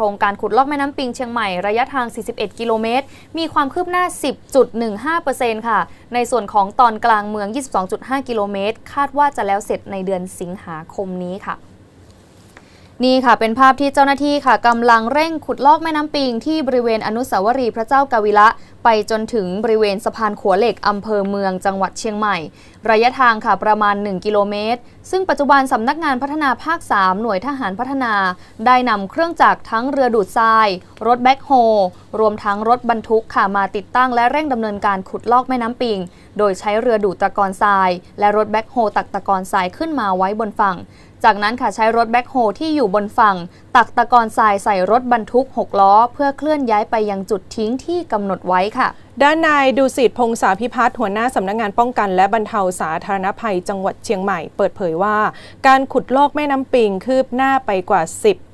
ครงการขุดลอกแม่น้ำปิงเชียงใหม่ระยะทาง 41 กิโลเมตร มีความคืบหน้า 10.15%ค่ะ ในส่วนของตอนกลางเมือง 22.5 กิโลเมตร คาดว่าจะแล้วเสร็จในเดือนสิงหาคมนี้ค่ะนี่ค่ะเป็นภาพที่เจ้าหน้าที่ค่ะกำลังเร่งขุดลอกแม่น้ำปิงที่บริเวณอนุสาวรีย์พระเจ้ากาวิละไปจนถึงบริเวณสะพานขัวเหล็กอำเภอเมืองจังหวัดเชียงใหม่ ระยะทางค่ะประมาณ 1 กิโลเมตร ซึ่งปัจจุบันสำนักงานพัฒนาภาค 3 หน่วยทหารพัฒนา ได้นำเครื่องจักรทั้งเรือดูดทราย รถแบ็คโฮรวมทั้งรถบรรทุกค่ะมาติดตั้งและเร่งดำเนินการขุดลอกแม่น้ำปิง โดยใช้เรือดูดตะกอนทราย และรถแบ็คโฮตักตะกอนทรายขึ้นมาไว้บนฝั่งจากนั้นค่ะใช้รถแบ็คโฮที่อยู่บนฝั่ง ตักตะกอนทรายใส่รถบรรทุก 6 ล้อ เพื่อเคลื่อนย้ายไปยังจุดทิ้งที่กำหนดไว้ค่ะ ด้านนายดูสิตพงษาพิพัฒน์หัวหน้าสำนักงานป้องกันและบรรเทาสาธารณภัยจังหวัดเชียงใหม่ เปิดเผยว่า การขุดลอกแม่น้ำปิงคืบหน้าไปกว่า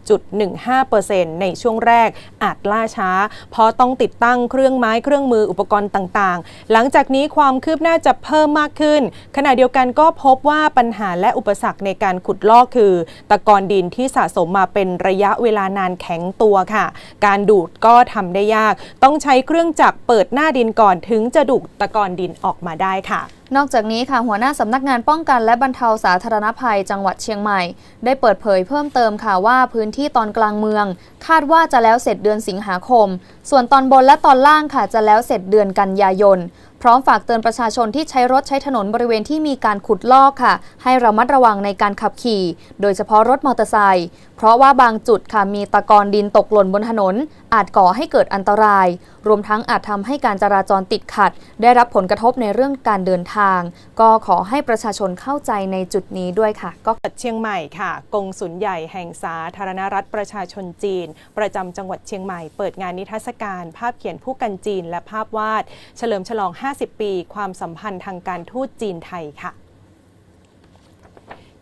10.15%ในช่วงแรกอาจล่าช้า เพราะต้องติดตั้งเครื่องไม้เครื่องมืออุปกรณ์ต่างๆ หลังจากนี้ความคืบหน้าจะเพิ่มมากขึ้น ขณะเดียวกันก็พบว่าปัญหาและอุปสรรคในการขุดลอกคือ ตะกอนดินที่สะสมมาเป็นระยะเวลานานแข็งตัวค่ะ การดูดก็ทำได้ยาก ต้องใช้เครื่องจักรเปิดหน้าดินก่อนถึงจะดูดตะกอนดินออกมาได้ค่ะนอกจากนี้ค่ะหัวหน้าสำนักงานป้องกันและบรรเทาสาธารณภัยจังหวัดเชียงใหม่ ได้เปิดเผยเพิ่มเติมค่ะว่าพื้นที่ตอนกลางเมือง คาดว่าจะแล้วเสร็จเดือนสิงหาคม ส่วนตอนบนและตอนล่างค่ะจะแล้วเสร็จเดือนกันยายนพร้อมฝากเตือนประชาชนที่ใช้รถใช้ถนนบริเวณที่มีการขุดลอกค่ะ ให้ระมัดระวังในการขับขี่ โดยเฉพาะรถมอเตอร์ไซค์เพราะว่าบางจุดค่ะมีตะกอนดินตกหล่นบนถนน อาจก่อให้เกิดอันตราย รวมทั้งอาจทำให้การจราจรติดขัด ได้รับผลกระทบในเรื่องการเดินทาง ก็ขอให้ประชาชนเข้าใจในจุดนี้ด้วยค่ะ ก็จังหวัดเชียงใหม่ค่ะ กงสุลใหญ่แห่งสาธารณรัฐประชาชนจีน ประจำจังหวัดเชียงใหม่เปิดงานนิทรรศการ ภาพเขียนผู้กันจีน และภาพวาด เฉลิมฉลอง50 ปี ความสัมพันธ์ทางการทูตจีนไทยค่ะ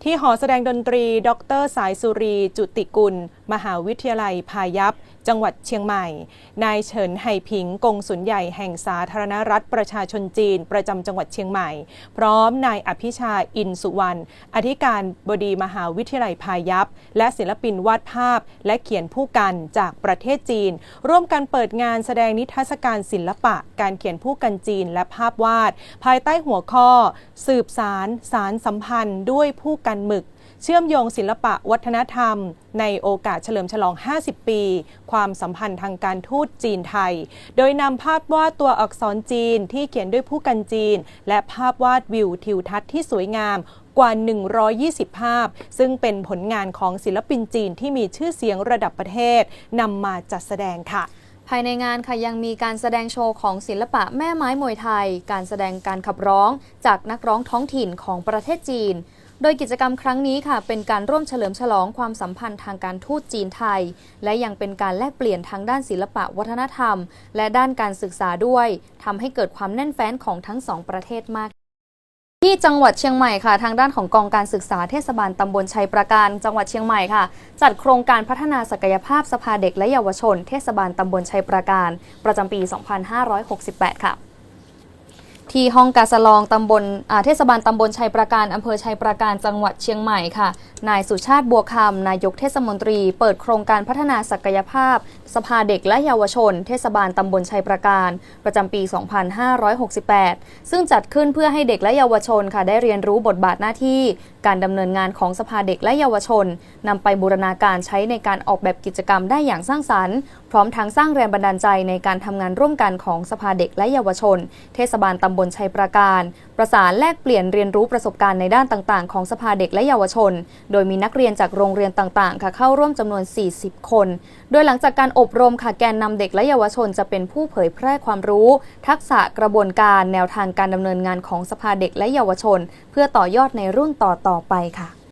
ที่หอแสดงดนตรี ดรสายสุรี จุติกุล มหาวิทยาลัยพายัพ จังหวัดเชียงใหม่ นายเฉินไห่ผิงกงสุลใหญ่แห่งสาธารณรัฐประชาชนจีน ประจำจังหวัดเชียงใหม่ พร้อมนายอภิชาอินสุวรรณอธิการบดีมหาวิทยาลัยพายัพ และศิลปินวาดภาพ และเขียนผู้กันจากประเทศจีน ร่วมกันเปิดงานแสดงนิทรรศการศิลปะ การเขียนผู้กันจีนและภาพวาด ภายใต้หัวข้อ สืบสารสารสัมพันธ์ด้วยผู้กันหมึก เชื่อมโยงศิลปะวัฒนธรรม ในโอกาสเฉลิมฉลอง 50 ปี ความสัมพันธ์ทางการทูตจีนไทย โดยนำภาพวาดตัวอักษรจีนที่เขียนด้วยผู้กันจีน และภาพวาดวิวทิวทัศน์ที่สวยงามกว่า 120 ภาพ ซึ่งเป็นผลงานของศิลปินจีนที่มีชื่อเสียงระดับประเทศนำมาจัดแสดงค่ะ ภายในงานค่ะยังมีการแสดงโชว์ของศิลปะแม่ไม้มวยไทย การแสดงการขับร้องจากนักร้องท้องถิ่นของประเทศจีน โดยกิจกรรมครั้งนี้ค่ะ เป็นการร่วมเฉลิมฉลองความสัมพันธ์ทางการทูตจีนไทย และยังเป็นการแลกเปลี่ยนทางด้านศิลปะวัฒนธรรม และด้านการศึกษาด้วยทำให้เกิดความแน่นแฟ้นของทั้งสองประเทศมากที่จังหวัดเชียงใหม่ค่ะ ทางด้านของกองการศึกษาเทศบาลตำบลชัยประการ จังหวัดเชียงใหม่ค่ะ จัดโครงการพัฒนาศักยภาพสภาเด็กและเยาวชน เทศบาลตำบลชัยประการ ประจำปี 2568 ค่ะ ที่ห้องกาสลองตำบลเทศบาลตำบลชัยประการอำเภอชัยประการจังหวัดเชียงใหม่ค่ะ นายสุชาติบัวคำนายกเทศมนตรี เปิดโครงการพัฒนาศักยภาพ สภาเด็กและเยาวชน เทศบาลตำบลชัยประการ ประจำปี 2568 ซึ่งจัดขึ้นเพื่อให้เด็กและเยาวชนค่ะ ได้เรียนรู้บทบาทหน้าที่ การดำเนินงานของสภาเด็กและเยาวชนนำไปบูรณาการใช้ในการออกแบบกิจกรรมได้อย่างสร้างสรรค์พร้อมทั้งสร้างแรงบันดาลใจในการทำงานร่วมกันของสภาเด็กและเยาวชน เทศบาลตำบลชัยประการ ประสานแลกเปลี่ยนเรียนรู้ประสบการณ์ในด้านต่างๆ ของสภาเด็กและเยาวชน โดยมีนักเรียนจากโรงเรียนต่างๆ ค่ะเข้าร่วมจำนวน 40 คน โดยหลังจากการอบรมค่ะแกนนำเด็กและเยาวชนจะเป็นผู้เผยแพร่ความรู้ ทักษะกระบวนการแนวทางการดำเนินงานของสภาเด็กและเยาวชน เพื่อต่อยอดในรุ่นต่อๆไปค่ะ